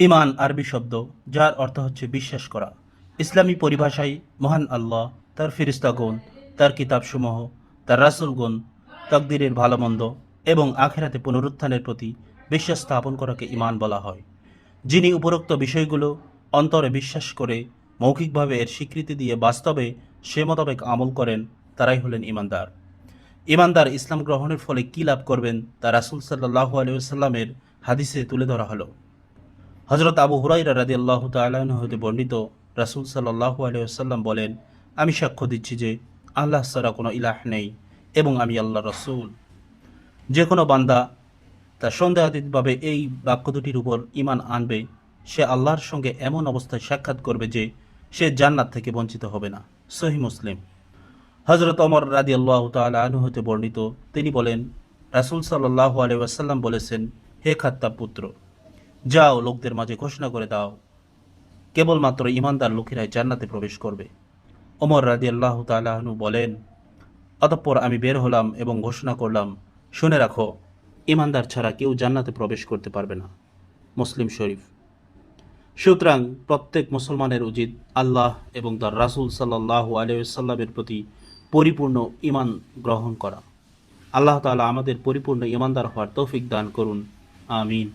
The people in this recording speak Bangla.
ইমান আরবি শব্দ, যার অর্থ হচ্ছে বিশ্বাস করা। ইসলামী পরিভাষায়, মহান আল্লাহ, তার ফিরিস্তাগুন তার কিতাবসমূহ, তার রাসুলগুন তকদিরের ভালো মন্দ এবং আখেরাতে পুনরুত্থানের প্রতি বিশ্বাস স্থাপন করাকে ইমান বলা হয়। যিনি উপরোক্ত বিষয়গুলো অন্তরে বিশ্বাস করে, মৌখিকভাবে এর স্বীকৃতি দিয়ে বাস্তবে সে মোতাবেক আমল করেন, তারাই হলেন ইমানদার ইমানদার ইসলাম গ্রহণের ফলে কী লাভ করবেন, তা রাসুল সাল্লাহ আলিয়াল্লামের হাদিসে তুলে ধরা হলো। হজরত আবু হুরাইরা রাদি আল্লাহ তালাহ হতে বর্ণিত রাসুল সাল্লাহ আলিয়াল্লাম বলেন, আমি সাক্ষ্য দিচ্ছি যে আল্লাহ ছাড়া কোনো ইলাহ নেই এবং আমি আল্লাহ রসুল। যে কোনো বান্দা তার সন্দেহাতীতভাবে এই বাক্য দুটির উপর ইমান আনবে, সে আল্লাহর সঙ্গে এমন অবস্থায় সাক্ষাৎ করবে যে সে জান্নাত থেকে বঞ্চিত হবে না। সহি মুসলিম। হজরত অমর রাদি আল্লাহ তালা হতে বর্ণিত, তিনি বলেন, রাসুল সাল্লাহ আলিয়াসাল্লাম বলেছেন, হে খাত্তা পুত্র যাও, লোকদের মাঝে ঘোষণা করে দাও। কেবলমাত্র ইমানদার লোকেরাই জান্নাতে প্রবেশ করবে। ওমর রাদি আল্লাহ তালাহনু বলেন, অতঃপর আমি বের হলাম এবং ঘোষণা করলাম, শুনে রাখো, ইমানদার ছাড়া কেউ জান্নাতে প্রবেশ করতে পারবে না। মুসলিম শরীফ। সুতরাং প্রত্যেক মুসলমানের উচিত আল্লাহ এবং তার রাসুল সাল্লাহ আলিয়াল্লামের প্রতি পরিপূর্ণ ইমান গ্রহণ করা। আল্লাহ তালা আমাদের পরিপূর্ণ ইমানদার হওয়ার তৌফিক দান করুন। আমিন।